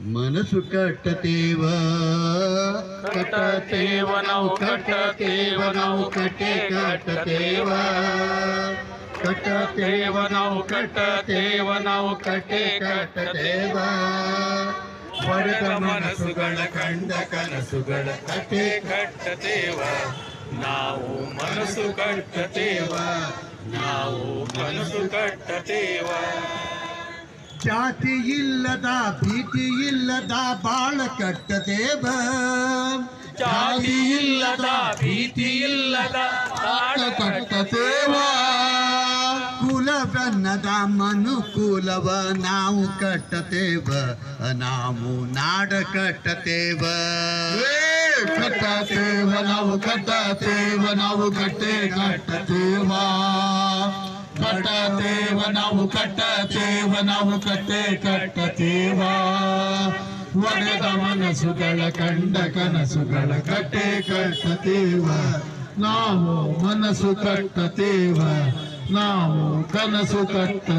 ಮನಸ್ಸು ಕಟ್ಟತೇವ. ಕಟ್ಟತೇವ ನಾವು ಕಟ್ಟತೇವ ನಾವು ಕಟ್ಟೆ ಕಟ್ಟತೇವ. ಕಟ್ಟತೇವ ನಾವು ಕಟ್ಟತೇವ ನಾವು ಕಟ್ಟೆ ಕಟ್ಟತೇವ. ಪಡೆದ ಮನಸ್ಸುಗಳ ಕಂಡ ಕನಸುಗಳ ಕಟ್ಟೆ ಕಟ್ಟತೇವ. ನಾವು ಮನಸ್ಸು ಕಟ್ಟತೇವ ನಾವು ಮನಸ್ಸು ಕಟ್ಟತೇವ. ಜಾತಿ ಇಲ್ಲದ ಭೀತಿ ಇಲ್ಲದ ಬಾಳ ಕಟ್ಟತೇವ ಜಾತಿ ಇಲ್ಲದ ಭೀತಿ ಇಲ್ಲದ ಬಾಳ ಕಟ್ಟ ದೇವ. ಕುಲವನ್ನದ ಮನುಕುಲವ ನಾವು ಕಟ್ಟತೇವ ನಾವು ನಾಡ ಕಟ್ಟತೇವ ಕಟ್ಟತೇವ ನಾವು ಕಟ್ಟತೇವ ನಾವು ಕಟ್ಟೆ ಕಟ್ಟತೇವ ಕಟ್ಟತೇವ, ನಾವು ಕಟ್ಟತೇವ, ನಾವು ಕಟ್ಟೆ ಕಟ್ಟತೇವ. ಒಡೆದ ಮನಸ್ಸುಗಳ ಕಂಡ ಕನಸುಗಳ ಕಟ್ಟೆ ಕಟ್ಟತೇವ. ನಾವು ಮನಸ್ಸು ಕಟ್ಟತೇವ, ನಾವು ಕನಸು ಕಟ್ಟ